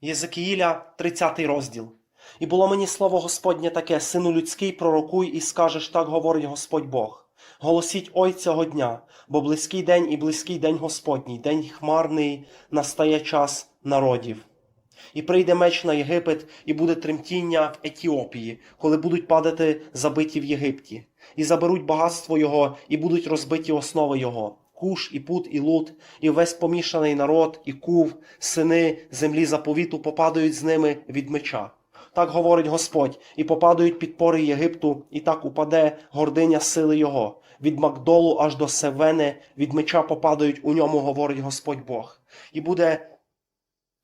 Єзекіїля, 30 розділ. І було мені слово Господнє таке, сину людський, пророкуй і скажеш, так говорить Господь Бог. Голосіть ой цього дня, бо близький день і близький день Господній, день хмарний, настає час народів. І прийде меч на Єгипет, і буде тремтіння в Етіопії, коли будуть падати забиті в Єгипті, і заберуть багатство його, і будуть розбиті основи його. Куш, і пут, і лут, і весь помішаний народ, і кув, сини землі заповіту попадають з ними від меча. Так говорить Господь, і попадають підпори Єгипту, і так упаде гординя сили його. Від Макдолу аж до Севени, від меча попадають у ньому, говорить Господь Бог. І буде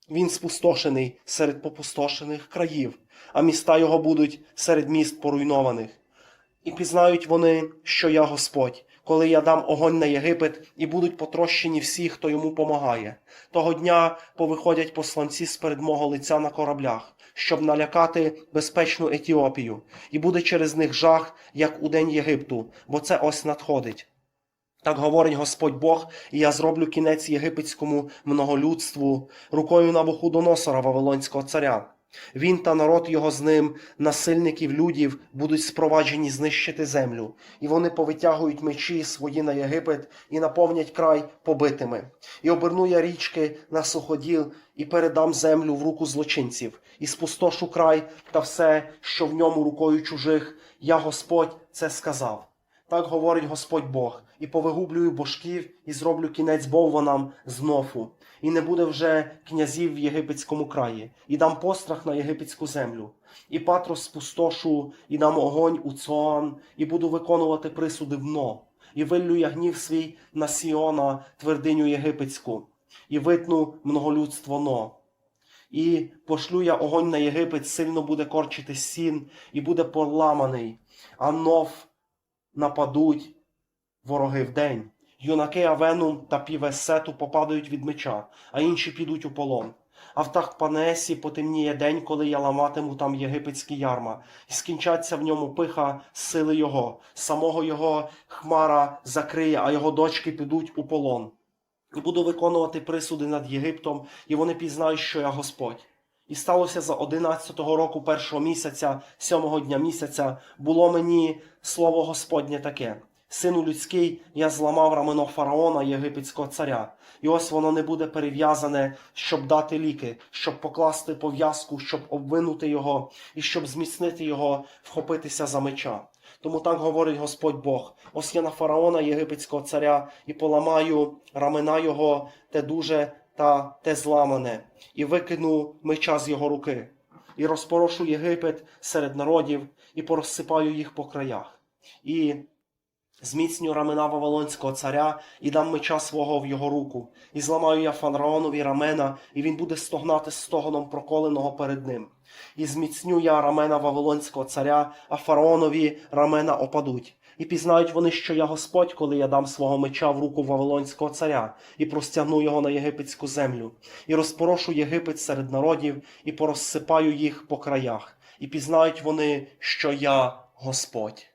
він спустошений серед попустошених країв, а міста його будуть серед міст поруйнованих. І пізнають вони, що я Господь, коли я дам огонь на Єгипет, і будуть потрощені всі, хто йому помагає. Того дня повиходять посланці з перед мого лиця на кораблях, щоб налякати безпечну Етіопію, і буде через них жах, як у день Єгипту, бо це ось надходить. Так говорить Господь Бог, і я зроблю кінець єгипетському многолюдству рукою Навуходоносора Вавилонського царя. Він та народ його з ним, насильників людів, будуть спроваджені знищити землю, і вони повитягують мечі свої на Єгипет і наповнять край побитими. І оберну я річки на суходіл, і передам землю в руку злочинців, і спустошу край та все, що в ньому рукою чужих. Я Господь це сказав. Так говорить Господь Бог, і повигублюю божків, і зроблю кінець бовванам з Нофу, і не буде вже князів в єгипетському краї, і дам пострах на єгипетську землю, і патрос спустошу, і дам огонь у Цоан, і буду виконувати присуди в Но, і виллю я гнів свій на Сіона, твердиню єгипетську, і витну многолюдство Но. І пошлю я огонь на Єгипет, сильно буде корчити сін, і буде поламаний, а нов нападуть вороги вдень. Юнаки Авену та Півесету попадають від меча, а інші підуть у полон. А в Тахпанесі потемніє день, коли я ламатиму там єгипетські ярма, і скінчаться в ньому пиха сили його, самого його хмара закриє, а його дочки підуть у полон. І буду виконувати присуди над Єгиптом, і вони пізнають, що я Господь. І сталося за одинадцятого року першого місяця, сьомого дня місяця, було мені слово Господнє таке. Сину людський, я зламав рамено фараона, єгипетського царя, і ось воно не буде перев'язане, щоб дати ліки, щоб покласти пов'язку, щоб обвинути його, і щоб зміцнити його, вхопитися за меча. Тому так говорить Господь Бог: ось я на фараона, єгипетського царя, і поламаю рамена його, те дуже та те зламане, і викину меча з його руки, і розпорошу Єгипет серед народів, і порозсипаю їх по краях. І зміцню рамена Вавилонського царя і дам меча свого в його руку, і зламаю я фараонові рамена, і він буде стогнати стогоном проколеного перед ним. І зміцню я рамена Вавилонського царя, а фараонові рамена опадуть. І пізнають вони, що я Господь, коли я дам свого меча в руку Вавилонського царя, і простягну його на єгипетську землю, і розпорошу Єгипет серед народів, і порозсипаю їх по краях, і пізнають вони, що я Господь.